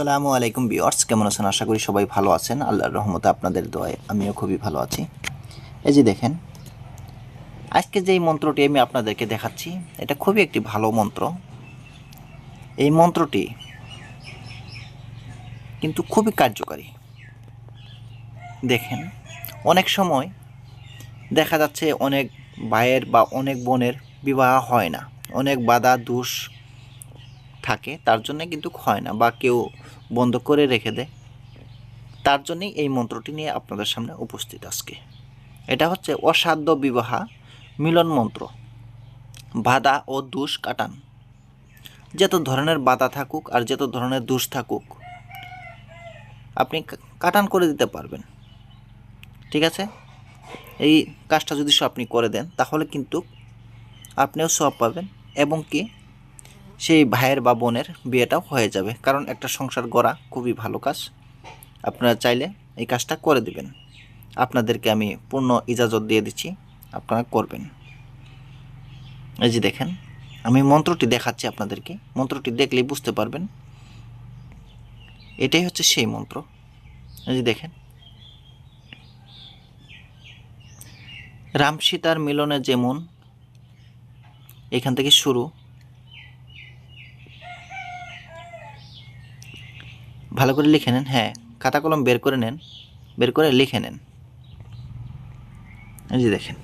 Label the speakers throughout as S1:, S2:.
S1: আসসালামু আলাইকুম বিয়ার্স কেমন আছেন? আশা করি সবাই ভালো আছেন। আল্লাহর রহমতে আপনাদের দোয়ায় আমিও খুবই ভালো আছি। এই যে দেখেন, আজকে যেই মন্ত্রটি আমি আপনাদেরকে দেখাচ্ছি, এটা খুবই একটি ভালো মন্ত্র। এই মন্ত্রটি কিন্তু খুবই কার্যকারী। দেখেন, অনেক সময় দেখা যাচ্ছে অনেক ভাইয়ের বা অনেক বোনের বিবাহ হয় না। অনেক বাধা, দোষ থাকে, তার জন্য কিন্তু হয় না বা কেউ বন্ধ করে রেখে দেয়। তার জন্যই এই মন্ত্রটি নিয়ে আপনাদের সামনে উপস্থিত আজকে। এটা হচ্ছে অসাধ্য বিবাহ মিলন মন্ত্র। বাধা ও দোষ কাটান। যত ধরনের বাধা থাকুক আর যত ধরনের দোষ থাকুক, আপনি কাটান করে দিতে পারবেন। ঠিক আছে? এই কাজটা যদি আপনি করে দেন, তাহলে কিন্তু আপনিও সব পাবেন এবং কি সেই ভাইয়ের বা বোনের বিয়েটাও হয়ে যাবে। কারণ একটা সংসার গড়া খুবই ভালো কাজ। আপনারা চাইলে এই কাজটা করে দিবেন। আপনাদেরকে আমি পূর্ণ ইজাজত দিয়ে দিচ্ছি। আপনারা করবেন। এই যে দেখেন, আমি মন্ত্রটি দেখাচ্ছি আপনাদেরকে। মন্ত্রটি দেখলেই বুঝতে পারবেন। এটাই হচ্ছে সেই মন্ত্র। এই যে দেখেন। রাম সীতার মিলনে যেমন এখান থেকে শুরু ভালো করে লিখে নেন হ্যাঁ খাতা কলম বের করে নেন, বের করে লিখে নেন। এই যে দেখেন।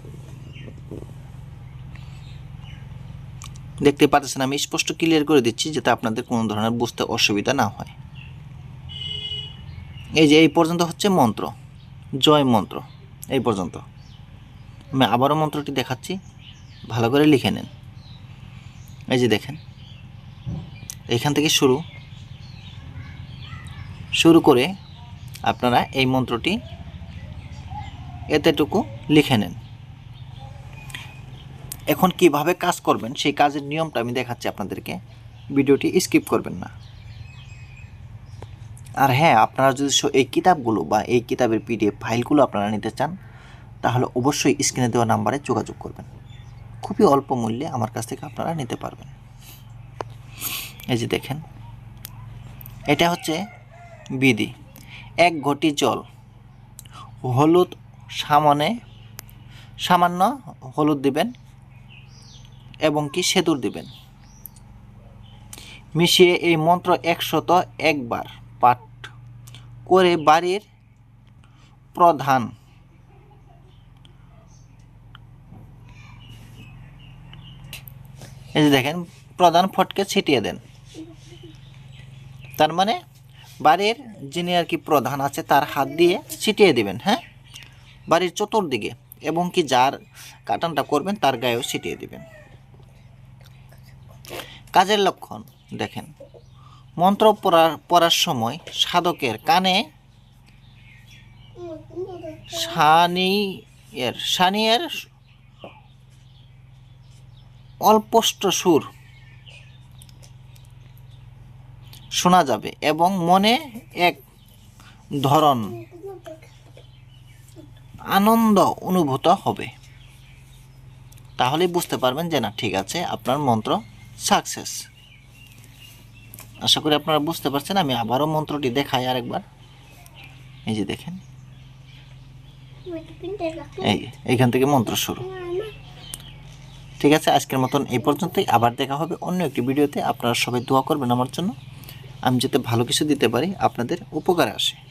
S1: দেখতে পাচ্ছেন, আমি স্পষ্ট ক্লিয়ার করে দিচ্ছি যাতে আপনাদের কোনো ধরনের বুঝতে অসুবিধা না হয়। এই যে এই পর্যন্ত হচ্ছে মন্ত্র, জয় মন্ত্র, এই পর্যন্ত। আমি আবারও মন্ত্রটি দেখাচ্ছি, ভালো করে লিখে নেন। এই যে দেখেন, এখান থেকে শুরু। শুরু করে আপনারা এই মন্ত্রটি এতটুকু লিখে নেন। এখন কীভাবে কাজ করবেন সেই কাজের নিয়মটা আমি দেখাচ্ছি আপনাদেরকে। ভিডিওটি স্কিপ করবেন না। আর হ্যাঁ আপনারা যদি এই কিতাবগুলো বা এই কিতাবের পিডিএফ ফাইলগুলো আপনারা নিতে চান, তাহলে অবশ্যই স্ক্রিনে দেওয়া নাম্বারে যোগাযোগ করবেন। খুবই অল্প মূল্যে আমার কাছ থেকে আপনারা নিতে পারবেন। এই যে দেখেন, এটা হচ্ছে বিধি। এক ঘটি জল, হলুদ সামনে, সামান্য হলুদ দিবেন এবং কি সেতুর দিবেন। মিশিয়ে এই মন্ত্র একশত একবার পাঠ করে বাড়ির প্রধান এই যে দেখেন, প্রধান ফটকে ছিটিয়ে দেন। তার মানে বাড়ির যিনি আর কি প্রধান আছে, তার হাত দিয়ে ছিটিয়ে দিবেন হ্যাঁ? বাড়ির চতুর্দিকে এবং কি যার কাটানটা করবেন, তার গায়েও ছিটিয়ে দিবেন। কাজের লক্ষণ দেখেন। মন্ত্র পড়ার পড়ার সময় সাধকের কানে সানি সানিয়ের সানিয়ের অল্পষ্ট সুর শোনা যাবে এবং মনে এক ধরন আনন্দ অনুভূত হবে। তাহলেই বুঝতে পারবেন যে না, ঠিক আছে, আপনার মন্ত্র সাকসেস। আশা করি আপনারা বুঝতে পারছেন, আমি আবারও মন্ত্রটি দেখাই আরেকবার। এই যে দেখেন। এই এইখান থেকে মন্ত্র শুরু। ঠিক আছে, আজকের মতন এই পর্যন্তই। আবার দেখা হবে অন্য একটি ভিডিওতে। আপনারা সবাই দোয়া করবেন আমার জন্য। আমি যাতে ভালো কিছু দিতে পারি আপনাদের উপকারে আসে।